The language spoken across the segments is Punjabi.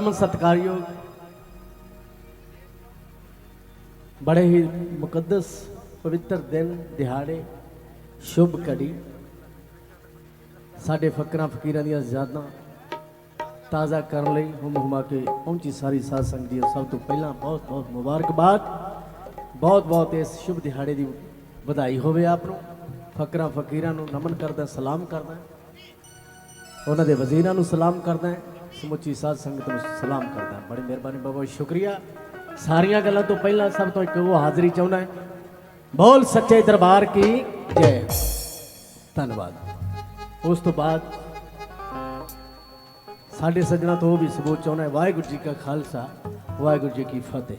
ਪਰਮ ਸਤਿਕਾਰਯੋਗ ਬੜੇ ਹੀ ਮੁਕੱਦਸ ਪਵਿੱਤਰ ਦਿਨ, ਦਿਹਾੜੇ, ਸ਼ੁਭ ਘੜੀ ਸਾਡੇ ਫਕਰਾਂ ਫਕੀਰਾਂ ਦੀਆਂ ਯਾਦਾਂ ਤਾਜ਼ਾ ਕਰਨ ਲਈ ਹੁਮ ਹੁਮਾ ਕੇ ਪਹੁੰਚੀ ਸਾਰੀ ਸਾਧ ਸੰਗਤ ਦੀ ਸਭ ਤੋਂ ਪਹਿਲਾਂ ਬਹੁਤ ਬਹੁਤ ਮੁਬਾਰਕਬਾਦ। ਬਹੁਤ ਬਹੁਤ ਇਸ ਸ਼ੁਭ ਦਿਹਾੜੇ ਦੀ ਵਧਾਈ ਹੋਵੇ ਆਪ ਨੂੰ। ਫਕਰਾਂ ਫਕੀਰਾਂ ਨੂੰ ਨਮਨ ਕਰਦਾ, ਸਲਾਮ ਕਰਦਾ। ਉਹਨਾਂ ਦੇ ਵਜ਼ੀਰਾਂ ਨੂੰ ਸਲਾਮ ਕਰਦਾ। ਸਮੁੱਚੀ ਸਾਧ ਸੰਗਤ ਨੂੰ ਸਲਾਮ ਕਰਦਾ ਬੜੀ ਮਿਹਰਬਾਨੀ ਬਾਬਾ ਸ਼ੁਕਰੀਆ। ਸਾਰੀਆਂ ਗੱਲਾਂ ਤੋਂ ਪਹਿਲਾਂ ਸਭ ਤੋਂ ਇੱਕ ਉਹ ਹਾਜ਼ਰੀ ਚਾਹੁੰਦਾ ਹੈ। ਬੋਲ ਸੱਚੇ ਦਰਬਾਰ ਕੀ ਜੈ। ਧੰਨਵਾਦ। ਉਸ ਤੋਂ ਬਾਅਦ ਸਾਡੇ ਸੱਜਣਾ ਤੋਂ ਉਹ ਵੀ ਸਬੂਤ ਚਾਹੁੰਦਾ ਹੈ, ਵਾਹਿਗੁਰੂ ਜੀ ਕਾ ਖਾਲਸਾ, ਵਾਹਿਗੁਰੂ ਜੀ ਕੀ ਫਤਿਹ।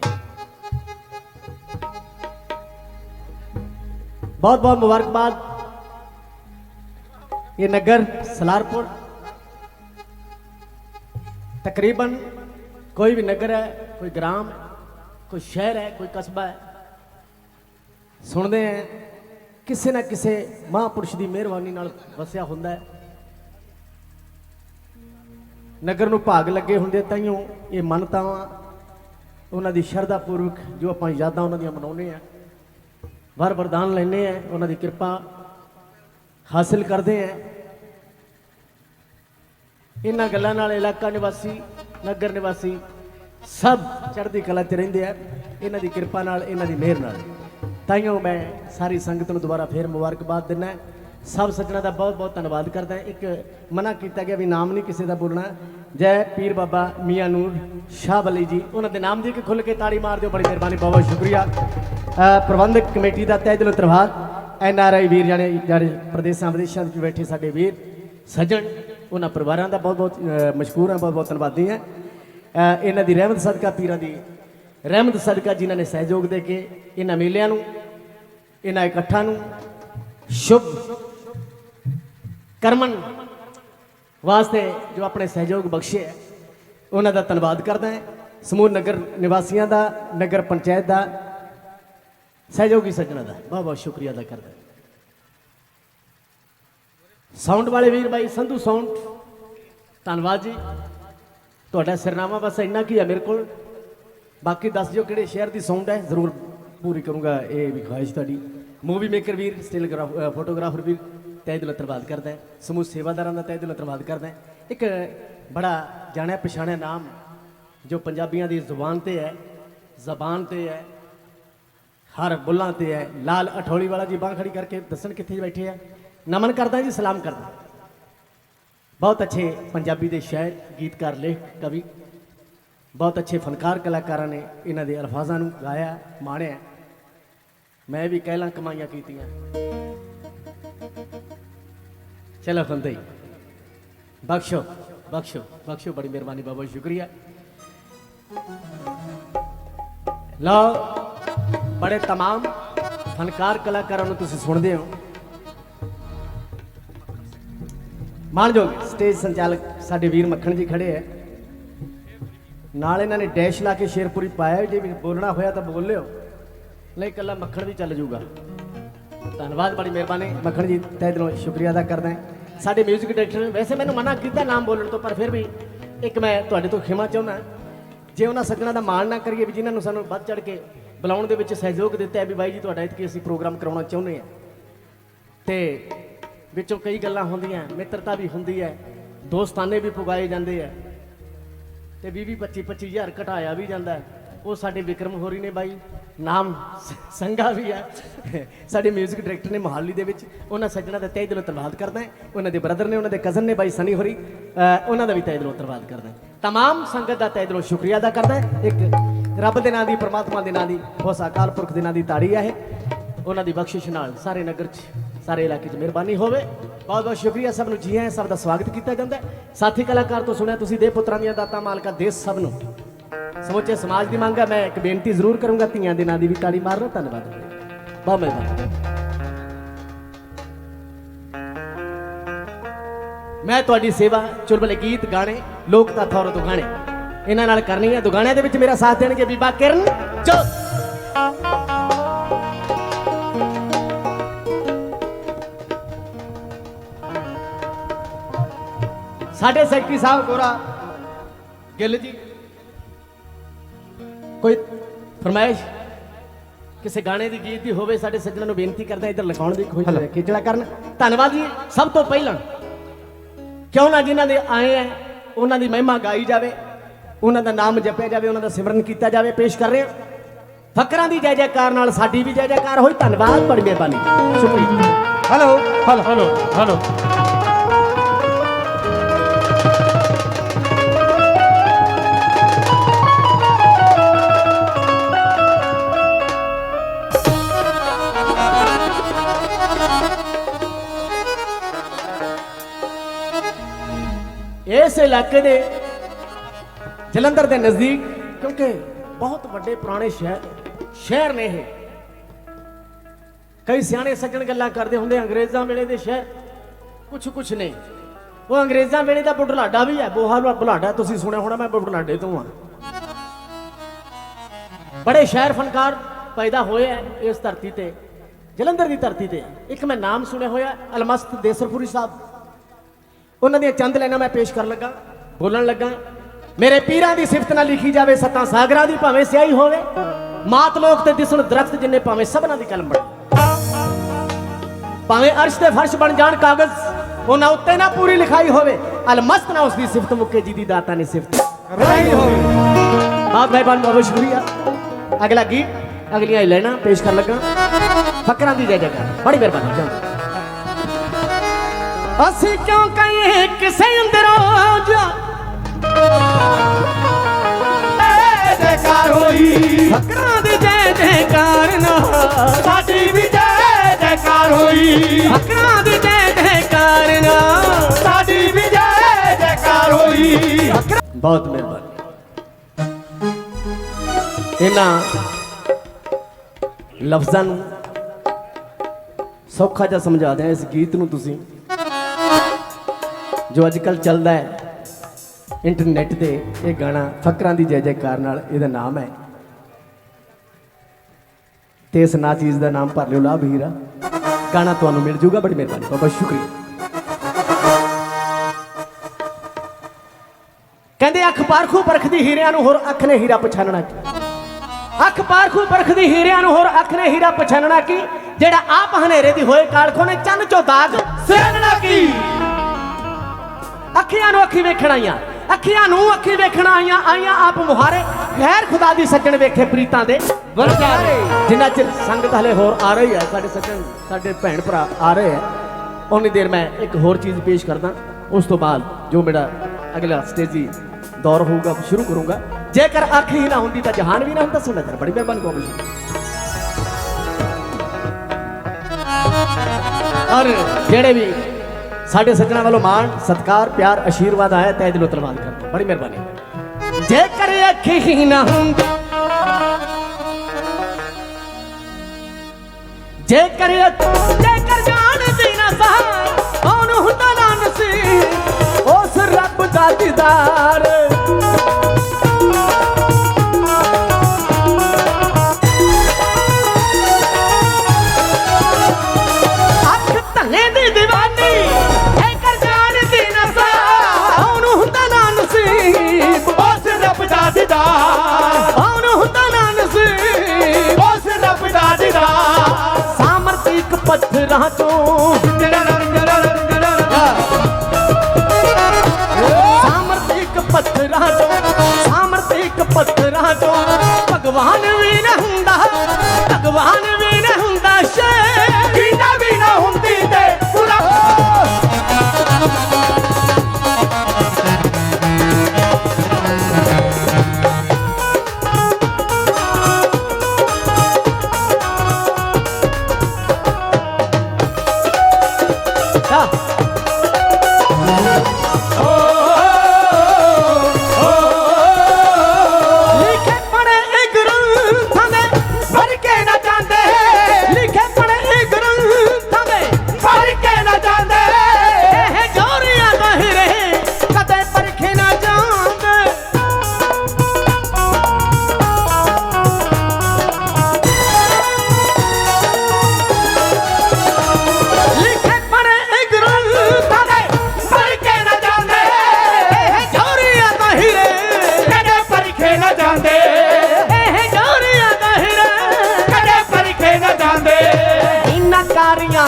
ਬਹੁਤ ਬਹੁਤ ਮੁਬਾਰਕਬਾਦ। ਇਹ ਨਗਰ ਸਲਾਰਪੁਰ ਤਕਰੀਬਨ ਕੋਈ ਵੀ ਨਗਰ ਹੈ, ਕੋਈ ਗ੍ਰਾਮ ਹੈ, ਕੋਈ ਸ਼ਹਿਰ ਹੈ, ਕੋਈ ਕਸਬਾ ਹੈ, ਸੁਣਦੇ ਹੈ, ਕਿਸੇ ਨਾ ਕਿਸੇ ਮਹਾਪੁਰਸ਼ ਦੀ ਮਿਹਰਬਾਨੀ ਨਾਲ ਵਸਿਆ ਹੁੰਦਾ ਹੈ। ਨਗਰ ਨੂੰ ਭਾਗ ਲੱਗੇ ਹੁੰਦੇ ਤਾਈਓ ਇਹ ਮੰਨਤਾਵਾਂ, ਉਹਨਾਂ ਦੀ ਸ਼ਰਧਾ ਪੂਰਵਕ ਜੋ ਆਪਾਂ ਯਾਦਾਂ ਉਹਨਾਂ ਦੀਆਂ ਮਨਾਉਂਦੇ ਆ ਵਰ ਵਰਦਾਨ ਲੈਨੇ ਆ ਉਹਨਾਂ ਦੀ ਕਿਰਪਾ ਹਾਸਿਲ ਕਰਦੇ ਆ ਇਹਨਾਂ ਗੱਲਾਂ ਨਾਲ ਇਲਾਕਾ ਨਿਵਾਸੀ, ਨਗਰ ਨਿਵਾਸੀ ਸਭ ਚੜ੍ਹਦੀ ਕਲਾ 'ਚ ਰਹਿੰਦੇ ਆ। ਇਹਨਾਂ ਦੀ ਕਿਰਪਾ ਨਾਲ, ਇਹਨਾਂ ਦੀ ਮਿਹਰ ਨਾਲ। ਤਾਈਓ ਮੈਂ ਸਾਰੀ ਸੰਗਤ ਨੂੰ ਦੁਬਾਰਾ ਫੇਰ ਮੁਬਾਰਕਬਾਦ ਦਿੰਦਾ ਸਭ ਸੱਜਣਾ ਦਾ ਬਹੁਤ ਬਹੁਤ ਧੰਨਵਾਦ ਕਰਦਾ ਇੱਕ ਮਨਾ ਕੀਤਾ ਗਿਆ ਵੀ ਨਾਮ ਨਹੀਂ ਕਿਸੇ ਦਾ ਬੋਲਣਾ। ਜੈ ਪੀਰ ਬਾਬਾ ਮੀਆਂ ਨੂਰ ਸ਼ਾਹ ਬਲੀ ਜੀ। ਉਹਨਾਂ ਦੇ ਨਾਮ ਦੀ ਇੱਕ ਖੁੱਲ ਕੇ ਤਾੜੀ ਮਾਰ ਦਿਓ। ਬੜੀ ਮਿਹਰਬਾਨੀ ਬਹੁਤ ਬਹੁਤ ਸ਼ੁਕਰੀਆ ਪ੍ਰਬੰਧਕ ਕਮੇਟੀ ਦਾ ਤਹਿ ਦਿਲੋਂ ਧੰਨਵਾਦ। ਐਨ ਆਰ ਆਈ ਵੀਰ ਜਾਨੇ ਜਿਹੜੇ ਪ੍ਰਦੇਸ਼ਾਂ, ਵਿਦੇਸ਼ਾਂ ਵਿੱਚ ਬੈਠੇ ਸਾਡੇ ਵੀਰ, ਸੱਜਣ। ਉਹਨਾਂ ਪਰਿਵਾਰਾਂ ਦਾ ਬਹੁਤ ਬਹੁਤ ਅ, ਮਸ਼ਕੂਰ ਹਾਂ ਬਹੁਤ ਬਹੁਤ ਧੰਨਵਾਦੀ ਹਾਂ। ਇਹਨਾਂ ਦੀ ਰਹਿਮਤ ਸਦਕਾ ਪੀਰਾਂ ਦੀ ਰਹਿਮਤ ਸਦਕਾ ਜਿਨ੍ਹਾਂ ਨੇ ਸਹਿਯੋਗ ਦੇ ਕੇ ਇਹਨਾਂ ਮੇਲਿਆਂ ਨੂੰ ਇਹਨਾਂ ਇਕੱਠਾਂ ਨੂੰ ਸ਼ੁਭ ਕਰਮਨ ਵਾਸਤੇ ਜੋ ਆਪਣੇ ਸਹਿਯੋਗ ਬਖਸ਼ੇ ਹੈ ਉਹਨਾਂ ਦਾ ਧੰਨਵਾਦ ਕਰਦਾ ਹਾਂ। ਸਮੂਹ ਨਗਰ ਨਿਵਾਸੀਆਂ ਦਾ ਨਗਰ ਪੰਚਾਇਤ ਦਾ ਸਹਿਯੋਗੀ ਸੱਜਣਾ ਦਾ ਬਹੁਤ ਬਹੁਤ ਸ਼ੁਕਰੀਆ ਅਦਾ ਕਰਦਾ ਸਾਊਂਡ ਵਾਲੇ ਵੀਰ ਬਾਈ, ਸੰਧੂ ਸਾਊਂਡ ਧੰਨਵਾਦ ਜੀ। ਤੁਹਾਡਾ ਸਿਰਨਾਮਾ ਬਸ ਇੰਨਾ ਕੀ ਹੈ ਮੇਰੇ ਕੋਲ। ਬਾਕੀ ਦੱਸ ਦਿਓ ਕਿਹੜੇ ਸ਼ਹਿਰ ਦੀ ਸਾਊਂਡ ਹੈ। ਜ਼ਰੂਰ ਪੂਰੀ ਕਰੂੰਗਾ ਇਹ ਵੀ ਖੁਆਇਸ਼ ਤੁਹਾਡੀ। ਮੂਵੀ ਮੇਕਰ ਵੀਰ ਸਟਿਲ ਫੋਟੋਗ੍ਰਾਫਰ ਵੀਰ, ਤਹਿ ਦਿਲੋਂ ਧੰਨਵਾਦ ਕਰਦਾ ਹੈ। ਸਮੂਹ ਸੇਵਾਦਾਰਾਂ ਦਾ ਤਹਿ ਦਿਲੋਂ ਧੰਨਵਾਦ ਕਰਦਾ ਹੈ। ਇੱਕ ਬੜਾ ਜਾਣਿਆ ਪਛਾਣਿਆ ਨਾਮ ਜੋ ਪੰਜਾਬੀਆਂ ਦੀ ਜ਼ੁਬਾਨ ਤੇ ਹੈ, ਜ਼ਬਾਨ ਤੇ ਹੈ, ਹਰ ਬੁੱਲਾਂ ਤੇ ਹੈ। ਲਾਲ ਅਠੋਲੀ ਵਾਲਾ ਜੀ ਬਾਂਹ ਖੜੀ ਕਰਕੇ ਦੱਸਣ ਕਿੱਥੇ ਬੈਠੇ ਆ। ਨਮਨ ਕਰਦਾ ਜੀ ਸਲਾਮ ਕਰਦਾ ਬਹੁਤ ਅੱਛੇ ਪੰਜਾਬੀ ਦੇ ਸ਼ਾਇਰ ਗੀਤਕਾਰ ਲੇਖ ਕਵੀ ਬਹੁਤ ਅੱਛੇ ਫਨਕਾਰ ਕਲਾਕਾਰਾਂ ਨੇ ਇਹਨਾਂ ਦੇ ਅਲਫਾਜ਼ਾਂ ਨੂੰ ਗਾਇਆ ਮਾਣਿਆ ਮੈਂ ਵੀ ਕਹਿਲਾਂ ਕਮਾਈਆਂ ਕੀਤੀਆਂ ਚਲੋ ਖੰਦੇ ਬਖਸ਼ੋ ਬਖਸ਼ੋ ਬਖਸ਼ੋ ਬੜੀ ਮਿਹਰਬਾਨੀ ਬਾਬਾ ਸ਼ੁਕਰੀਆ ਲਓ ਬੜੇ तमाम ਫਨਕਾਰ ਕਲਾਕਾਰਾਂ ਨੂੰ ਤੁਸੀਂ ਸੁਣਦੇ ਹੋ ਮਾਨਯੋਗ ਸਟੇਜ ਸੰਚਾਲਕ ਸਾਡੇ ਵੀਰ ਮੱਖਣ ਜੀ ਖੜੇ ਹੈ ਨਾਲ ਇਹਨਾਂ ਨੇ ਡੈਸ਼ ਲਾ ਕੇ ਸ਼ੇਰਪੁਰੀ ਪਾਇਆ ਜੇ ਵੀ ਬੋਲਣਾ ਹੋਇਆ ਤਾਂ ਬੋਲ ਲਿਓ। ਨਹੀਂ, ਇਕੱਲਾ ਮੱਖਣ ਵੀ ਚੱਲ ਜਾਊਗਾ ਧੰਨਵਾਦ, ਬੜੀ ਮਿਹਰਬਾਨੀ। ਮੱਖਣ ਜੀ, ਤਹਿ ਦਿਲੋਂ ਸ਼ੁਕਰੀਆ ਅਦਾ ਕਰਦਾ ਸਾਡੇ 뮤직 ਡਾਇਰੈਕਟਰ ਵੈਸੇ ਮੈਨੂੰ ਮਨਾ ਕੀਤਾ ਨਾਮ ਬੋਲਣ ਤੋਂ, ਪਰ ਫਿਰ ਵੀ ਇੱਕ ਮੈਂ ਤੁਹਾਡੇ ਤੋਂ ਖਿਮਾ ਚਾਹੁੰਦਾ ਜੇ ਉਹਨਾਂ ਸੱਜਣਾ ਦਾ ਮਾਣ ਨਾ ਕਰੀਏ ਵੀ ਜਿਨ੍ਹਾਂ ਨੂੰ ਸਾਨੂੰ ਵੱਧ ਚੜ ਕੇ ਬੁਲਾਉਣ ਦੇ ਵਿੱਚ ਸਹਿਯੋਗ ਦਿੱਤਾ ਹੈ ਵੀ ਬਾਈ ਜੀ, ਤੁਹਾਡਾ ਇਤਕੀ ਅਸੀਂ ਪ੍ਰੋਗਰਾਮ ਕਰਾਉਣਾ ਚਾਹੁੰਦੇ ਹਾਂ ਤੇ ਵਿੱਚੋਂ ਕਈ ਗੱਲਾਂ ਹੁੰਦੀਆਂ ਮਿੱਤਰਤਾ ਵੀ ਹੁੰਦੀ ਹੈ ਦੋਸਤਾਨੇ ਵੀ ਪੁਗਾਏ ਜਾਂਦੇ ਆ ਤੇ 20 25 25000 ਘਟਾਇਆ ਵੀ ਜਾਂਦਾ ਹੈ ਉਹ ਸਾਡੇ ਵਿਕਰਮ ਹੋਰੀ ਨੇ ਬਾਈ ਨਾਮ ਸ- ਸੰਗਾ ਵੀ ਹੈ ਸਾਡੇ 뮤직 ਡਾਇਰੈਕਟਰ ਨੇ ਮੋਹਾਲੀ ਦੇ ਵਿੱਚ ਉਹਨਾਂ ਸੱਜਣਾ ਦਾ ਤਹਿ ਦਿਲੋਂ ਧੰਨਵਾਦ ਕਰਦਾ ਹਾਂ ਉਹਨਾਂ ਦੇ ਬ੍ਰਦਰ ਨੇ ਉਹਨਾਂ ਦੇ ਕਜ਼ਨ ਨੇ ਬਾਈ ਸਨੀ ਹੋਰੀ ਅਹ ਉਹਨਾਂ ਦਾ ਵੀ ਤਹਿ ਦਿਲੋਂ ਧੰਨਵਾਦ ਕਰਦਾ ਹਾਂ तमाम ਸੰਗਤ ਦਾ ਤਹਿ ਦਿਲੋਂ ਸ਼ੁਕਰੀਆ ਅਦਾ ਕਰਦਾ ਹਾਂ ਇੱਕ ਰੱਬ ਦੇ ਨਾਂ ਦੀ ਪ੍ਰਮਾਤਮਾ ਦੇ ਨਾਂ ਦੀ ਉਸ ਅਕਾਲ ਪੁਰਖ ਦੇ ਨਾਂ ਦੀ ਤਾੜੀ ਹੈ ਇਹ ਉਹਨਾਂ ਦੀ ਬਖਸ਼ਿਸ਼ ਨਾਲ ਸਾਰੇ ਨਗਰ 'ਚ ਸਾਰੇ ਇਲਾਕੇ 'ਚ ਮਿਹਰਬਾਨੀ ਹੋਵੇ। ਬਹੁਤ ਬਹੁਤ ਸ਼ੁਕਰੀਆ ਸਭ ਨੂੰ। ਜੀ ਆਇਆਂ ਸਭ ਦਾ ਸਵਾਗਤ ਕੀਤਾ ਜਾਂਦਾ ਸਾਥੀ ਕਲਾਕਾਰ ਤੋਂ ਸੁਣਿਆ ਤੁਸੀਂ ਦੇ ਪੁੱਤਰਾਂ ਦੀਆਂ ਦਾਤਾਂ, ਮਾਲਕਾ ਦੇ ਸਭ ਨੂੰ। ਸਮੁੱਚੇ ਸਮਾਜ ਦੀ ਮੰਗ ਹੈ। ਮੈਂ ਇੱਕ ਬੇਨਤੀ ਜ਼ਰੂਰ ਕਰੂੰਗਾ, ਧੀਆਂ ਦੇ ਨਾਂ ਦੀ ਵੀ ਤਾੜੀ ਮਾਰਨਾ। ਧੰਨਵਾਦ। ਬਹੁਤ ਮਿਹਰਬਾਨੀ ਮੈਂ ਤੁਹਾਡੀ ਸੇਵਾ ਚੁਲਬਲੇ ਗੀਤ ਗਾਣੇ, ਲੋਕ ਤੱਥ ਔਰ ਦੁਗਾਣੇ। ਇਹਨਾਂ ਨਾਲ ਕਰਨੀ ਹੈ ਦੁਗਾਣਿਆਂ ਦੇ ਵਿੱਚ ਮੇਰਾ ਸਾਥ ਦੇਣਗੇ ਬੀਬਾ ਕਿਰਨ ਜੋ ਸਾਡੇ ਸੈਕਟਰੀ ਸਾਹਿਬ ਕੋਰਾ ਗਿੱਲ ਜੀ ਕੋਈ ਫਰਮਾਇਸ਼? ਕਿਸੇ ਗਾਣੇ ਦੀ ਗੀਤ ਦੀ ਹੋਵੇ ਸਾਡੇ ਸੱਜਣਾਂ ਨੂੰ ਬੇਨਤੀ ਕਰਦਾ ਇੱਧਰ ਲਿਖਾਉਣ ਦੀ ਖੋਜ ਰੱਖੇ। ਜਿਹੜਾ ਕਰਨ ਧੰਨਵਾਦ ਜੀ ਸਭ ਤੋਂ ਪਹਿਲਾਂ ਕਿਉਂ ਨਾ ਜਿਨ੍ਹਾਂ ਦੇ ਆਏ ਆ ਉਹਨਾਂ ਦੀ ਮਹਿਮਾ ਗਾਈ ਜਾਵੇ ਉਹਨਾਂ ਦਾ ਨਾਮ ਜਪਿਆ ਜਾਵੇ ਉਹਨਾਂ ਦਾ ਸਿਮਰਨ ਕੀਤਾ ਜਾਵੇ ਪੇਸ਼ ਕਰ ਰਹੇ ਹਾਂ। ਫਕਰਾਂ ਦੀ ਜੈ ਜੈਕਾਰ ਨਾਲ ਸਾਡੀ ਵੀ ਜੈ ਜੈਕਾਰ ਹੋਈ। ਧੰਨਵਾਦ ਬੜੀ ਮਿਹਰਬਾਨੀ। ਸ਼ੁਕਰੀਆ। Hello hello. Hello hello. ਇਸ ਇਲਾਕੇ ਦੇ ਜਲੰਧਰ ਦੇ ਨਜ਼ਦੀਕ ਕਿਉਂਕਿ ਬਹੁਤ ਵੱਡੇ ਪੁਰਾਣੇ ਸ਼ਹਿਰ ਸ਼ਹਿਰ ਨੇ ਇਹ ਕਈ ਸਿਆਣੇ ਸੱਜਣ ਗੱਲਾਂ ਕਰਦੇ ਹੁੰਦੇ ਅੰਗਰੇਜ਼ਾਂ ਵੇਲੇ ਦੇ ਸ਼ਹਿਰ ਕੁਛ ਕੁਛ ਨਹੀਂ ਉਹ ਅੰਗਰੇਜ਼ਾਂ ਵੇਲੇ ਦਾ ਬੁਢਲਾਡਾ ਵੀ ਹੈ ਬੋਹਾ ਬੁਢਲਾਡਾ ਤੁਸੀਂ ਸੁਣਿਆ ਹੋਣਾ ਮੈਂ ਬੁਢਲਾਡੇ ਤੋਂ ਆ ਬੜੇ ਸ਼ਹਿਰ ਫਨਕਾਰ ਪੈਦਾ ਹੋਏ ਹੈ ਇਸ ਧਰਤੀ ਤੇ ਜਲੰਧਰ ਦੀ ਧਰਤੀ ਤੇ ਇੱਕ ਮੈਂ ਨਾਮ ਸੁਣਿਆ ਹੋਇਆ ਅਲਮਸਤ ਦੇਸਰਪੁਰੀ ਸਾਹਿਬ ਉਹਨਾਂ ਦੀਆਂ ਚੰਦ ਲਾਈਨਾਂ ਮੈਂ ਪੇਸ਼ ਕਰਨ ਲੱਗਾ, ਬੋਲਣ ਲੱਗਾ, ਮੇਰੇ ਪੀਰਾਂ ਦੀ ਸਿਫਤ ਨਾਲ ਲਿਖੀ ਜਾਵੇ, ਸੱਤਾਂ ਸਾਗਰਾਂ ਦੀ ਭਾਵੇਂ ਸਿਆਹੀ ਹੋਵੇ, ਮਾਤ ਲੋਕ ਤੇ ਦਿਸਣ ਦਰਖਤ ਜਿੰਨੇ ਭਾਵੇਂ ਸਭਨਾਂ ਦੀ ਕਲਮ ਬਣ। ਭਾਵੇਂ ਅਰਸ਼ ਤੇ ਫਰਸ਼ ਬਣ ਜਾਣ ਕਾਗਜ਼, ਉਹਨਾਂ ਉੱਤੇ ਨਾ ਪੂਰੀ ਲਿਖਾਈ ਹੋਵੇ, ਅਲਮਸਤ ਨਾ ਉਸ ਦੀ ਸਿਫਤ ਮੁੱਕੇ ਦੀ ਦਾਤਾ ਨੇ ਸਿਫਤ ਰਹੀ ਹੋਵੇ। ਬਹੁਤ ਮਹਿਰਬਾਨ ਬਹੁਤ ਸ਼ੁਕਰੀਆ। ਅਗਲਾ ਗੀਤ, ਅਗਲੀਆਂ ਲੈਣਾ ਪੇਸ਼ ਕਰਨ ਲੱਗਾ, ਫਕਰਾਂ ਦੀ ਜੈ ਜੈਕਾਰ। ਬੜੀ ਮਿਹਰਬਾਨੀ ਜੀ ਅਸੀਂ ਕਿਉਂ ਕਹੀਏ ਕਿਸੇ ਅੰਦਰੋਂ ਜਾ? ਜੈ ਜੈਕਾਰ ਹੋਈ। ਫਕਰਾਂ ਦੀ ਜੈ ਜੈਕਾਰ ਨਾ ਸਾਡੀ ਵੀ ਜੈ ਜੈਕਾਰ ਹੋਈ। ਫਕਰਾਂ ਦੀ ਜੈ ਜੈਕਾਰ ਨਾ ਸਾਡੀ ਵੀ ਜੈ ਜੈਕਾਰ ਹੋਈ। ਬਹੁਤ ਮਿਹਰਬਾਨੀ। ਇਹਨਾਂ ਲਫ਼ਜ਼ਾਂ ਨੂੰ ਸੌਖਾ ਜਿਹਾ ਸਮਝਾ ਦਿਆਂ ਇਸ ਗੀਤ ਨੂੰ ਤੁਸੀਂ। ਜੋ ਅੱਜ ਕੱਲ ਚੱਲਦਾ ਹੈ ਇੰਟਰਨੈਟ ਤੇ ਇਹ ਗਾਣਾ ਫਕਰਾਂ ਦੀ ਜੈ ਜੈਕਾਰ ਨਾਲ ਇਹਦਾ ਨਾਮ ਹੈ। ਤੇ ਇਸ ਨਾ ਚੀਜ਼ ਦਾ ਨਾਮ ਭਰ ਲਿਓ ਲਾਭ ਹੀਰਾ। ਗਾਣਾ ਤੁਹਾਨੂੰ ਮਿਲ ਜੂਗਾ, ਬੜੀ ਮਿਹਰਬਾਨੀ। ਬਹੁਤ ਬਹੁਤ ਸ਼ੁਕਰੀਆ। ਕਹਿੰਦੇ, ਅੱਖ ਪਾਰਖੂ ਪਰਖਦੀ ਹੀਰਿਆਂ ਨੂੰ ਹੋਰ ਅੱਖ ਨੇ ਹੀਰਾ ਪਛਾਨਣਾ ਕੀ? ਅੱਖ ਪਾਰਖੂ ਪਰਖਦੀ ਹੀਰਿਆਂ ਨੂੰ ਹੋਰ ਅੱਖ ਨੇ ਹੀਰਾ ਪਛਾਨਣਾ ਕੀ? ਜਿਹੜਾ ਆਪ ਹਨੇਰੇ ਦੀ ਹੋਏ ਕਾਲਖੋਂ ਨੇ ਚੰਨ ਚੋਂ ਦਾਗ ਸਿਆਣਨਾ ਕੀ? ਅੱਖੀਆਂ ਨੂੰ ਅੱਖੀ ਵੇਖਣ ਆਈਆਂ, ਅੱਖੀਆਂ ਨੂੰ ਅੱਖੀ ਵੇਖਣ ਆਈਆਂ ਆਈਆਂ ਆਪ ਮੁਹਾਰੇ। ਗੈਰ ਖੁਦਾ ਦੀ ਸੱਜਣ ਵੇਖੇ ਪ੍ਰੀਤਾਂ ਦੇ। ਵਰਤਾਰੇ ਜਿੰਨਾ ਚਿਰ ਸੰਗਤ ਹਲੇ ਹੋਰ ਆ ਰਹੀ ਹੈ, ਸਾਡੇ ਸੱਜਣ, ਸਾਡੇ ਭੈਣ ਭਰਾ ਆ ਰਹੇ ਹੈ ਉਨੀ ਦੇਰ ਮੈਂ ਇੱਕ ਹੋਰ ਚੀਜ਼ ਪੇਸ਼ ਕਰਦਾ। ਉਸ ਤੋਂ ਬਾਅਦ ਜੋ ਮੇਰਾ ਅਗਲਾ ਸਟੇਜੀ ਦੌਰ ਹੋਊਗਾ ਸ਼ੁਰੂ ਕਰੂੰਗਾ। ਜੇਕਰ ਅੱਖ ਹੀ ਨਾ ਹੁੰਦੀ ਤਾਂ ਜਹਾਨ ਵੀ ਨਾ ਹੁੰਦਾ ਸੁਣਦਾ ਕਰ ਬੜੀ ਮਿਹਰਬਾਨੀ ਬਹੁਤ ਬਹੁਤ ਔਰ ਜਿਹੜੇ ਵੀ ਸਾਡੇ ਸੱਜਣਾ ਵੱਲੋਂ ਮਾਣ, ਸਤਕਾਰ, ਪਿਆਰ ਆਸ਼ੀਰਵਾਦ ਆਇਆ ਤੈ ਦਿਲੋਂ ਧੰਨਵਾਦ ਕਰਦਾ ਬੜੀ ਮਿਹਰਬਾਨੀ। ਜੇਕਰ ਅੱਖ ਹੀ ਨਾ ਹੁੰਦੀ, ਜੇਕਰ ਜੇਕਰ ਜਾਣਦੀ ਨਾ ਸਹਾਰ ਉਹਨੂੰ ਹੁੰਦਾ ਨਾ ਨਸੀਬ, ਉਸ ਰੱਬ ਦਾ ਦੀਦਾਰ।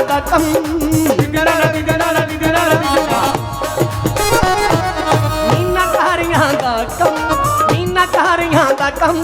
ਕੰਮ ਦਿਗਣਾ ਲਾ ਦਿਗਣਾ ਲਾ ਦਿਗਣਾ ਦਾ ਕੰਮ ਮੀਨਾਕਾਰੀਆਂ ਦਾ ਕੰਮ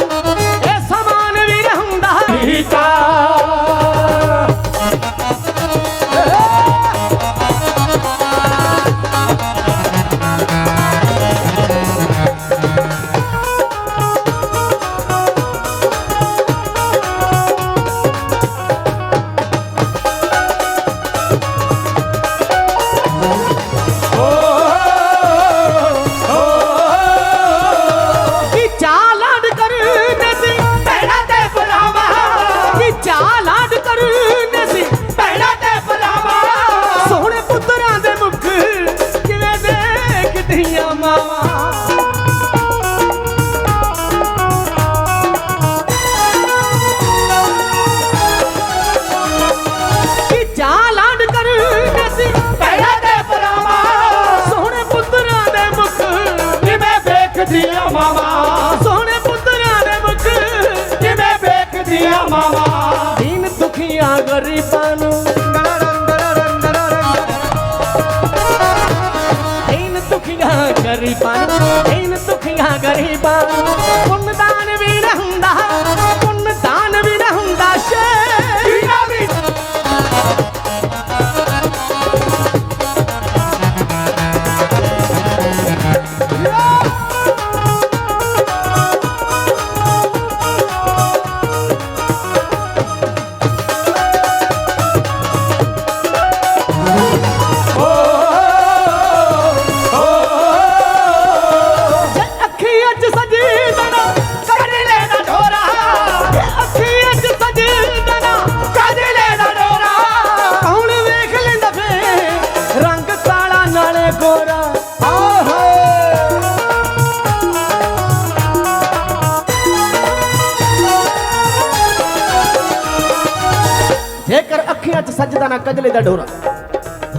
ਸੱਜਦਾ ਨਾ ਕਜਲੇ ਦਾ ਡੋਰਾ।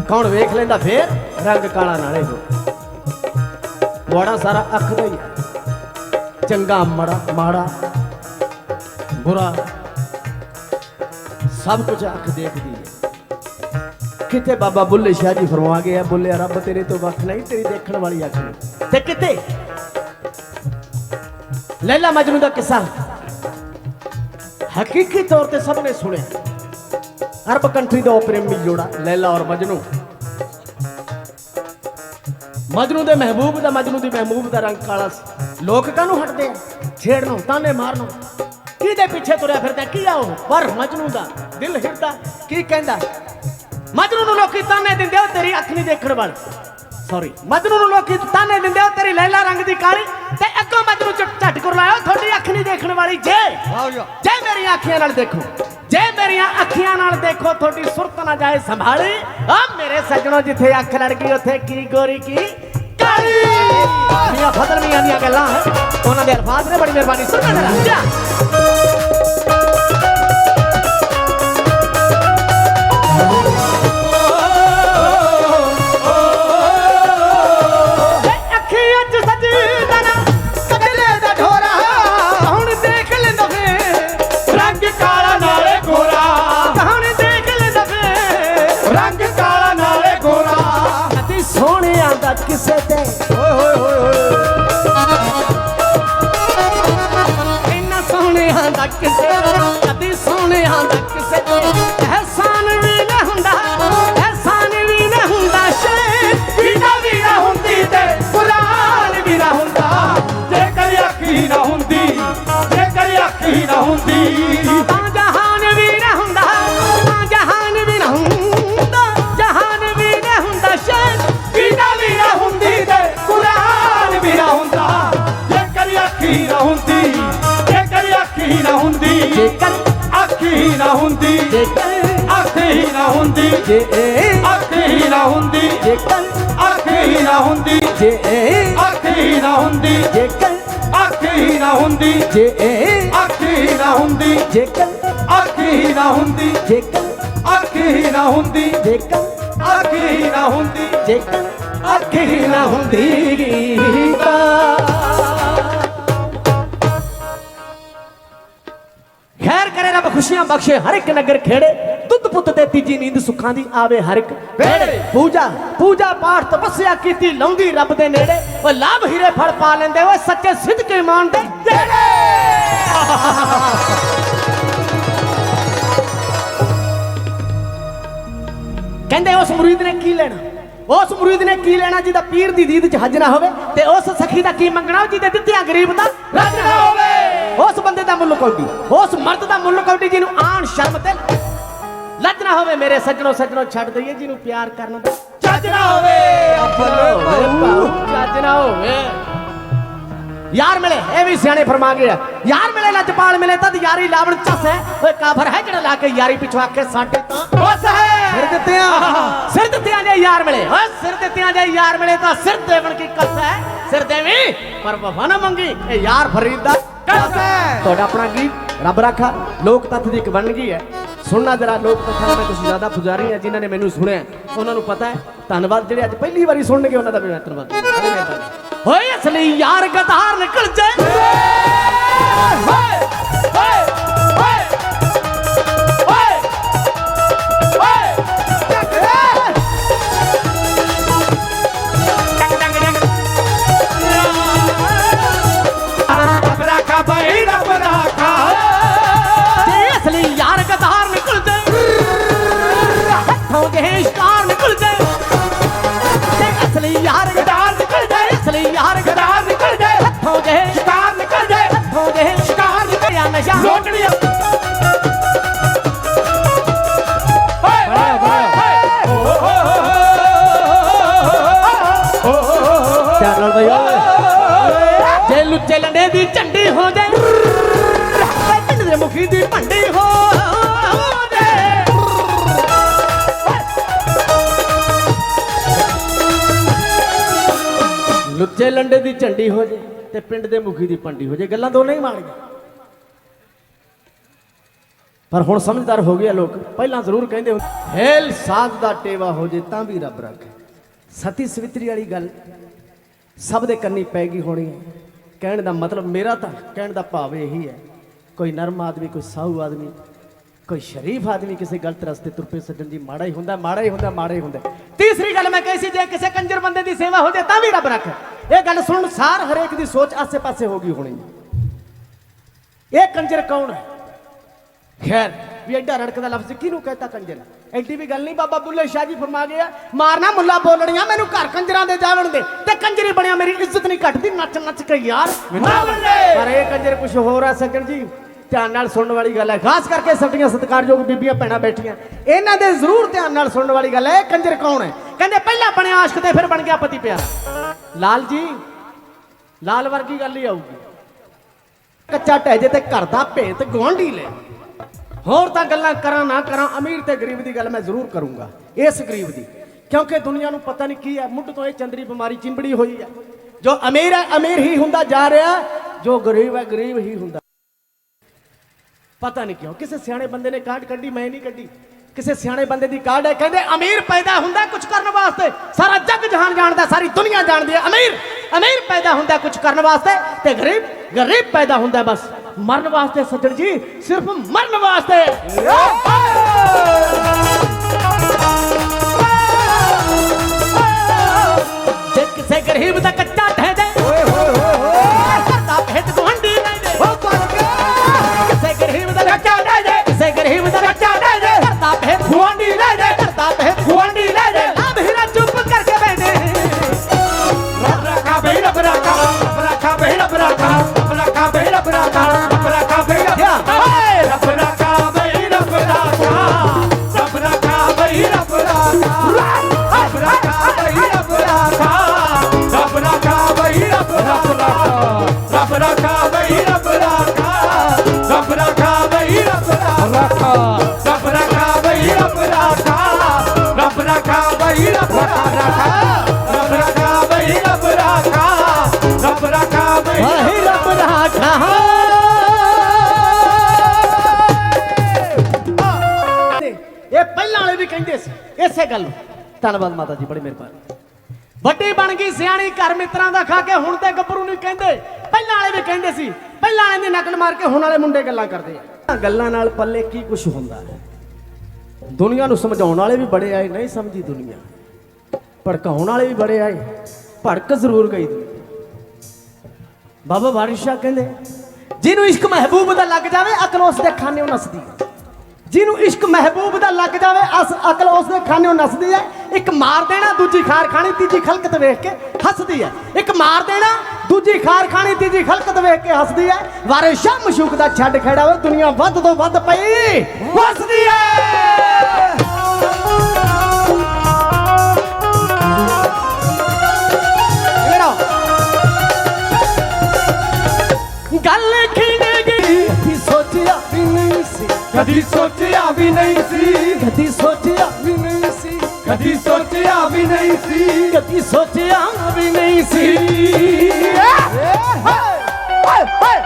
ਕੌਣ ਵੇਖ ਲੈਂਦਾ ਫੇਰ? ਰੰਗ ਕਾਲਾ ਨਾਲੇ ਗੋਰਾ ਬੜਾ ਸਾਰਾ ਅੱਖ ਦਾ ਹੀ ਚੰਗਾ, ਮੜਾ, ਮਾੜਾ, ਬੁਰਾ। ਸਭ ਕੁਝ ਅੱਖ ਦੇਖਦੀ ਹੈ। ਕਿਤੇ ਬਾਬਾ ਬੁੱਲੇ ਸ਼ਾਹ ਜੀ ਫਰਮਾ ਗਏ ਆ, ਬੁੱਲੇ, ਰੱਬ ਤੇਰੇ ਤੋਂ ਵੱਖ ਨਹੀਂ, ਤੇਰੀ ਦੇਖਣ ਵਾਲੀ ਅੱਖ ਨਹੀਂ। ਤੇ ਕਿਤੇ? ਲੈਲਾ ਮਜਨੂ ਦਾ ਕਿੱਸਾ। ਹਕੀਕੀ ਤੌਰ ਤੇ ਸਭ ਨੇ ਸੁਣਿਆ। ਅਰਬ ਕੰਟਰੀ ਦਾ ਉਹ ਪ੍ਰੇਮੀ ਜੋੜਾ, ਲੈਲਾ ਔਰ ਮਜਨੂ। ਮਜਨੂ ਦੇ ਮਹਿਬੂਬ ਦਾ, ਮਜਨੂ ਦੀ ਮਹਿਬੂਬ ਦਾ ਰੰਗ ਕਾਲਾ ਸੀ। ਲੋਕ ਕਾਹਨੂੰ ਹਟਦੇ ਆ? ਛੇੜ ਨੂੰ ਤਾਨੇ ਮਾਰਨੋਂ। ਕਿਹਦੇ ਪਿੱਛੇ ਤੁਰਿਆ ਫਿਰਦਾ, ਕੀ ਆ ਉਹ? ਪਰ ਮਜਨੂ ਦਾ ਦਿਲ ਹਿਰਦਾ ਕੀ ਕਹਿੰਦਾ? ਮਜਨੂ ਨੂੰ ਲੋਕੀ ਤਾਨੇ ਦਿੰਦੇ ਹੋ ਤੇਰੀ ਅੱਖ ਨਹੀਂ ਦੇਖਣ ਵਾਲੇ। ਸੌਰੀ ਮਜਨੂ ਨੂੰ ਲੋਕੀ ਤਾਨੇ ਦਿੰਦੇ ਹੋ ਤੇਰੀ ਲੈਲਾ ਰੰਗ ਦੀ ਕਾਲੀ। ਤੇ ਅੱਗੋਂ ਮਜਨੂ ਝਟ ਕਰ ਲਾਇਓ ਤੁਹਾਡੀ ਅੱਖ ਨਹੀਂ ਦੇਖਣ ਵਾਲੀ। ਜੇ ਜੇ। ਮੇਰੀਆਂ ਅੱਖੀਆਂ ਨਾਲ ਦੇਖੋ ਜੇ ਮੇਰੀਆਂ ਅੱਖੀਆਂ ਨਾਲ ਦੇਖੋ ਤੁਹਾਡੀ ਸੁਰਤ ਨਾ ਜਾਏ ਸੰਭਾਲੀ। ਆ ਮੇਰੇ ਸੱਜਣੋ ਜਿੱਥੇ ਅੱਖ ਲੜ ਗਈ ਉੱਥੇ ਕੀ ਗੋਰੀ ਕੀ ਕਾਲੀ। ਮੀਆਂ ਫਜ਼ਲ ਮੀਆਂ ਦੀਆਂ ਗੱਲਾਂ ਉਹਨਾਂ ਦੇ ਅਲਫਾਜ਼ ਨੇ ਬੜੀ ਮਿਹਰਬਾਨੀ। ਸੁਣਨ ਜਰਾ। ਅੱਖੀ ਨਾ ਹੁੰਦੀ। ਤਾਂ ਜਹਾਨ ਵੀ ਨਾ ਹੁੰਦਾ ਤਾਂ ਜਹਾਨ ਵੀ ਨਾ ਹੁੰਦਾ ਜਹਾਨ ਵੀ ਨਾ ਹੁੰਦਾ ਸ਼ੇ ਵੀਨਾ ਵੀ ਨਾ ਹੁੰਦੀ ਤੇ ਕੁਰਾਨ ਵੀ ਨਾ ਹੁੰਦਾ। ਜੇ ਕਰੀ ਅੱਖੀ ਨਾ ਹੁੰਦੀ ਜੇ ਕਰੀ ਅੱਖੀ ਨਾ ਹੁੰਦੀ ਜੇਕਰ ਅੱਖੀ ਨਾ ਹੁੰਦੀ ਜੇਕਰ ਅੱਖੀ ਨਾ ਹੁੰਦੀ ਜੇ ਅੱਖੀ ਨਾ ਹੁੰਦੀ ਜੇਕਰ ਅੱਖੀ ਨਾ ਹੁੰਦੀ ਜੇ ਅੱਖੀ ਨਾ ਹੁੰਦੀ ਜੇਕਰ ਅੱਖੀ ਨਾ ਹੁੰਦੀ। ਜੇ ਨਾ ਹੁੰਦੀ। ਜੇਕਰ ਅੱਖੀ ਨਾ ਹੁੰਦੀ। ਜੇਕਰ ਅੱਖੀ ਨਾ ਹੁੰਦੀ। ਜੇਕਰ ਅੱਖੀ ਨਾ ਹੁੰਦੀ। ਜੇਕਰ ਅੱਖ ਹੀ ਨਾ ਹੁੰਦੀ। ਤਾਂ ਖੈਰ ਕਰੇ ਰੱਬ ਖੁਸ਼ੀਆਂ ਬਖਸ਼ੇ ਹਰ ਇੱਕ ਨਗਰ ਖੇੜੇ। ਦੁੱਧ ਪੁੱਤ ਤੇ ਤੀਜੀ ਨੀਂਦ ਸੁੱਖਾਂ ਦੀ ਆਵੇ ਹਰ ਇੱਕ ਵਿਹੜੇ। ਪੂਜਾ ਪੂਜਾ ਪਾਠ ਤਪੱਸਿਆ ਕੀਤੀ ਲਾਉਂਦੀ ਰੱਬ ਦੇ ਨੇੜੇ। ਓ ਲਾਭ ਹੀਰੇ ਫੜ ਪਾ ਲੈਂਦੇ ਓਏ ਸੱਚੇ ਸਿੱਧਕੇ ਇਮਾਨ ਦੇ ਕਹਿੰਦੇ ਉਸ ਮੁਰੀਦ ਨੇ ਕੀ ਲੈਣਾ? ਉਸ ਮੁਰੀਦ ਨੇ ਕੀ ਲੈਣਾ ਜਿਹਦਾ ਪੀਰ ਦੀ ਦੀਦ ਚ ਹੱਜ ਨਾ ਹੋਵੇ ਤੇ ਉਸ ਸਖੀ ਦਾ ਕੀ ਮੰਗਣਾ? ਜਿਹਦੇ ਦਿੱਤਿਆਂ ਗਰੀਬ ਦਾ ਰੱਜ ਨਾ ਹੋਵੇ। ਉਸ ਬੰਦੇ ਦਾ ਮੁੱਲ ਕੌਡੀ ਉਸ ਮਰਦ ਦਾ ਮੁੱਲ ਕੌਡੀ ਜਿਹਨੂੰ ਆਣ ਸ਼ਰਮ ਤੇ ਲੱਜ ਨਾ ਹੋਵੇ। ਮੇਰੇ ਸੱਜਣੋ ਸੱਜਣੋ ਛੱਡ ਦਈਏ ਜਿਹਨੂੰ ਪਿਆਰ ਕਰਨ ਦਾ। ਚੱਜ ਨਾ ਹੋਵੇ। ਭਾਊ, ਚੱਜ ਨਾ ਹੋਵੇ। ਯਾਰ ਮਿਲੇ ਇਹ ਵੀ ਸਿਆਣੇ ਫਰਮਾ ਗਏ ਆ। ਯਾਰ ਮਿਲੇ ਲਜਪਾਲ ਮਿਲੇ ਤਦ ਯਾਰੀ ਲਾਵਣ ਚੱਸ ਹੈ। ਓਏ ਕਾਫਰ ਹੈ ਜਿਹੜਾ ਲਾ ਕੇ ਯਾਰੀ ਪਿਛਵਾ ਕੇ ਸਾਡੇ ਤਾਂ। ਬਸ ਹੈ। ਸਿਰ ਦਿੱਤੇ ਆ ਸਿਰ ਦਿੱਤੇ ਆ ਜੇ ਯਾਰ ਮਿਲੇ। ਓਏ ਸਿਰ ਦਿੱਤੇ ਆ ਜੇ ਯਾਰ ਮਿਲੇ ਤਾਂ ਸਿਰ ਦੇਵਣ ਕੀ ਕਸ ਹੈ। ਸਿਰ ਦੇਵੀ ਪਰ ਵਫਾ ਨਾ ਮੰਗੀ। ਇਹ ਯਾਰ ਫਰੀਦ ਦਾ ਕਸ ਹੈ। ਤੁਹਾਡਾ ਆਪਣਾ ਗੀਤ ਰੱਬ ਰਾਖਾ ਲੋਕ ਤੱਥ ਦੀ ਇੱਕ ਬਣਗੀ ਹੈ। ਸੁਣਨਾ ਜਰਾ ਲੋਕ ਤੱਥਾਂ ਦੇ ਕੁਝ ਜ਼ਿਆਦਾ ਪੁਜਾਰੀ ਹੈ ਜਿਨ੍ਹਾਂ ਨੇ ਮੈਨੂੰ ਸੁਣਿਆ। ਉਹਨਾਂ ਨੂੰ ਪਤਾ ਹੈ ਧੰਨਵਾਦ ਜਿਹੜੇ ਅੱਜ ਪਹਿਲੀ ਵਾਰੀ ਸੁਣਨਗੇ ਉਹਨਾਂ ਦਾ ਵੀ ਮੈਂ ਧੰਨਵਾਦ ਹੋਏ ਮਿਹਰਬਾਨੀ। ਅਸਲੀ ਯਾਰ ਗਦਾਰ ਨਿਕਲ ਜਾਏ ਪਿੰਡ ਦੀ ਭੰਡੀ ਹੋ ਲੁੱਚੇ ਲੰਡੇ ਦੀ ਝੰਡੀ ਹੋ ਜਾਏ ਤੇ ਪਿੰਡ ਦੇ ਮੁਖੀ ਦੀ ਭੰਡੀ ਹੋ ਜਾਏ ਗੱਲਾਂ ਦੋਨੇ ਹੀ ਮਾੜੀਆਂ ਪਰ ਹੁਣ ਸਮਝਦਾਰ ਹੋ ਗਏ ਲੋਕ, ਪਹਿਲਾਂ ਜ਼ਰੂਰ ਕਹਿੰਦੇ ਹੁੰਦੇ, ਹੈਲ ਸਾਧ ਦਾ ਟੇਵਾ ਹੋ ਜੇ ਤਾਂ ਵੀ ਰੱਬ ਰੱਖੇ। ਸਤੀ ਸਵਿਤਰੀ ਵਾਲੀ ਗੱਲ ਸਭ ਦੇ ਕੰਨੀ ਪੈ ਗਈ ਹੋਣੀ ਹੈ। ਕਹਿਣ ਦਾ ਮਤਲਬ ਮੇਰਾ ਤਾਂ ਕਹਿਣ ਦਾ ਭਾਵ ਇਹੀ ਹੈ ਕੋਈ ਨਰਮ ਆਦਮੀ ਕੋਈ ਸਾਊ ਆਦਮੀ ਕੋਈ ਸ਼ਰੀਫ ਆਦਮੀ ਕਿਸੇ ਗਲਤ ਰਸਤੇ ਤੁਰ ਪਏ ਸੱਜਣ ਜੀ ਮਾੜਾ ਹੀ ਹੁੰਦਾ ਮਾੜਾ ਹੀ ਹੁੰਦਾ ਮਾੜਾ ਹੀ ਹੁੰਦਾ। ਤੀਸਰੀ ਗੱਲ ਮੈਂ ਕਹੀ ਸੀ ਜੇ ਕਿਸੇ ਕੰਜਰ ਬੰਦੇ ਦੀ ਸੇਵਾ ਹੋ ਜਾਏ ਤਾਂ ਵੀ ਰੱਬ ਰੱਖ। ਇਹ ਗੱਲ ਸੁਣ ਸਾਰ ਹਰੇਕ ਦੀ ਸੋਚ ਆਸੇ-ਪਾਸੇ ਹੋ ਗਈ ਹੋਣੀ। ਇਹ ਕੰਜਰ ਕੌਣ ਹੈ? ਖੈਰ ਵੀ ਐਡਾ ਰੜਕਦਾ ਲਫ਼ਜ਼ ਕਿਹਨੂੰ ਕਹਤਾ ਕੰਜਰ? ਐਡੀ ਵੀ ਗੱਲ ਨਹੀਂ ਬਾਬਾ ਬੁੱਲੇ ਸ਼ਾਹ ਜੀ ਫਰਮਾ ਗਿਆ ਮਾਰਨਾ ਮੁੱਲਾ ਬੋਲਣੀਆਂ ਮੈਨੂੰ ਘਰ ਕੰਜਰਾਂ ਦੇ ਜਾਵਣ ਦੇ। ਤੇ ਕੰਜਰੀ ਬਣਿਆ ਮੇਰੀ ਇੱਜ਼ਤ ਨਹੀਂ ਘਟਦੀ ਨੱਚ ਨੱਚ ਕੇ ਯਾਰ। ਪਰ ਇਹ ਕੰਜਰ ਕੁਝ ਹੋਰ ਆ ਸਕਣ ਜੀ। ਧਿਆਨ ਨਾਲ ਸੁਣਨ ਵਾਲੀ ਗੱਲ ਹੈ। ਖਾਸ ਕਰਕੇ ਸਾਡੀਆਂ ਸਤਿਕਾਰਯੋਗ ਬੀਬੀਆਂ ਭੈਣਾਂ ਬੈਠੀਆਂ। ਇਹਨਾਂ ਦੇ ਜ਼ਰੂਰ ਧਿਆਨ ਨਾਲ ਸੁਣਨ ਵਾਲੀ ਗੱਲ ਹੈ, ਇਹ ਕੰਜਰ ਕੌਣ ਹੈ? ਕਹਿੰਦੇ ਪਹਿਲਾਂ ਬਣਿਆ ਆਸ਼ਕ ਤੇ ਫਿਰ ਬਣ ਗਿਆ ਪਤੀ ਪਿਆਰਾ। ਲਾਲ ਜੀ, ਲਾਲ ਵਰਗੀ ਗੱਲ ਹੀ ਆਊਗੀ। ਕੱਚਾ ਢਹਿਜੇ ਤੇ ਘਰ ਦਾ ਭੇਤ ਗੁਆਂਢੀ ਲੈ। ਹੋਰ ਤਾਂ ਗੱਲਾਂ ਕਰਾਂ ਨਾ ਕਰਾਂ, ਅਮੀਰ ਤੇ ਗਰੀਬ ਦੀ ਗੱਲ ਮੈਂ ਜ਼ਰੂਰ ਕਰੂੰਗਾ, ਇਸ ਗਰੀਬ ਦੀ। ਕਿਉਂਕਿ ਦੁਨੀਆ ਨੂੰ ਪਤਾ ਨਹੀਂ ਕੀ ਹੈ, ਮੁੱਢ ਤੋਂ ਇਹ ਚੰਦਰੀ ਬਿਮਾਰੀ ਚਿੰਬੜੀ ਹੋਈ ਹੈ। ਜੋ ਅਮੀਰ ਹੈ, ਅਮੀਰ ਹੀ ਹੁੰਦਾ ਜਾ ਰਿਹਾ, ਜੋ ਗਰੀਬ ਹੈ, ਗਰੀਬ ਹੀ ਹੁੰਦਾ। ਪਤਾ ਨਹੀਂ ਕਿਉਂ, ਕਿਸੇ ਸਿਆਣੇ ਬੰਦੇ ਨੇ ਕਾਢ ਕੱਢੀ, ਮੈਂ ਨਹੀਂ ਕੱਢੀ। ਕਿਸੇ ਸਿਆਣੇ ਬੰਦੇ ਦੀ ਕਾਢ ਹੈ, ਕਹਿੰਦੇ ਅਮੀਰ ਪੈਦਾ ਹੁੰਦਾ ਕੁਝ ਕਰਨ ਵਾਸਤੇ। ਸਾਰਾ ਜੱਗ ਜਹਾਨ ਜਾਣਦਾ, ਸਾਰੀ ਦੁਨੀਆ ਜਾਣਦੀ ਹੈ, ਅਮੀਰ ਅਮੀਰ ਪੈਦਾ ਹੁੰਦਾ ਕੁਝ ਕਰਨ ਵਾਸਤੇ ਤੇ ਗਰੀਬ ਗਰੀਬ ਪੈਦਾ ਹੁੰਦਾ ਬਸ। ਮਰਨ ਵਾਸਤੇ ਸੱਜਣ ਜੀ, ਸਿਰਫ ਮਰਨ ਵਾਸਤੇ। ਜੇ ਕਿਸੇ ਗਰੀਬ ਦਾ ਕੱਚਾ ਠਹਿ ਜਾਏ, ਓਏ ਹੋਏ। One ਇਹ ਪਹਿਲਾਂ ਵਾਲੇ ਵੀ ਕਹਿੰਦੇ ਸੀ, ਇਸੇ ਗੱਲ ਨੂੰ। ਧੰਨਵਾਦ ਮਾਤਾ ਜੀ, ਬੜੀ ਮਿਹਰਬਾਨੀ। ਵੱਡੀ ਬਣ ਗਈ ਸਿਆਣੀ ਘਰ ਮਿੱਤਰਾਂ ਦਾ ਖਾ ਕੇ ਹੁਣ ਤੇ ਗੱਭਰੂ ਨਹੀਂ ਕਹਿੰਦੇ। ਪਹਿਲਾਂ ਵਾਲੇ ਵੀ ਕਹਿੰਦੇ ਸੀ, ਪਹਿਲਾਂ ਵਾਲੇ ਦੀ ਨਕਲ ਮਾਰ ਕੇ ਹੁਣ ਵਾਲੇ ਮੁੰਡੇ ਗੱਲਾਂ ਕਰਦੇ ਆ। ਗੱਲਾਂ ਨਾਲ ਪੱਲੇ ਕੀ ਕੁਝ ਹੁੰਦਾ ਹੈ? ਦੁਨੀਆ ਨੂੰ ਸਮਝਾਉਣ ਵਾਲੇ ਵੀ ਬੜੇ ਆਏ, ਨਹੀਂ ਸਮਝੀ ਦੁਨੀਆ। ਭੜਕਾਉਣ ਵਾਲੇ ਵੀ ਬੜੇ ਆਏ। ਭੜਕ ਜ਼ਰੂਰ ਗਈ ਦੁਨੀਆ। ਬਾਬਾ ਬਾਰਿਸ਼ਾ ਕਹਿੰਦੇ, ਜਿਹਨੂੰ ਇਸ਼ਕ ਮਹਿਬੂਬ ਦਾ ਲੱਗ ਜਾਵੇ, ਅਕਲ ਉਸ ਦੇ ਖਾਨੇੋਂ ਨਸਦੀ ਹੈ। ਜਿਹਨੂੰ ਇਸ਼ਕ ਮਹਿਬੂਬ ਦਾ ਲੱਗ ਜਾਵੇ, ਅਸ ਅਕਲ ਉਸ ਦੇ ਖਾਨੇੋਂ ਨਸਦੀ ਹੈ। ਇੱਕ ਮਾਰ ਦੇਣਾ, ਦੂਜੀ ਖਾਰ ਖਾਣੀ, ਤੀਜੀ ਖਲਕਤ ਵੇਖ ਕੇ ਹੱਸਦੀ ਹੈ। ਇੱਕ ਮਾਰ ਦੇਣਾ, ਦੂਜੀ ਖਾਰ ਖਾਣੀ, ਤੀਜੀ ਖਲਕਤ ਵੇਖ ਕੇ ਹੱਸਦੀ ਹੈ। ਵਾਰੇ ਸ਼ਾਹ ਮਸ਼ੂਕ ਦਾ ਛੱਡ ਖੜਾ ਹੋਵੇ ਦੁਨੀਆ ਵੱਧ ਤੋਂ ਵੱਧ ਪਈ। ਵਸਦੀ ਹੈ। ਗੱਲ ਖਿੰਡੇਗੀ ਕਦੀ ਸੋਚਿਆ ਵੀ ਨਹੀਂ ਸੀ। ਕਦੀ ਸੋਚਿਆ ਵੀ ਨਹੀਂ ਸੀ। ਕਦੀ ਸੋਚਿਆ ਵੀ ਨਹੀਂ ਸੀ। ਕਦੀ ਸੋਚਿਆ ਵੀ ਨਹੀਂ ਸੀ। ਕਦੀ ਸੋਚਿਆ ਵੀ ਨਹੀਂ ਸੀ। ਹਾਏ ਹਾਏ ਹਾਏ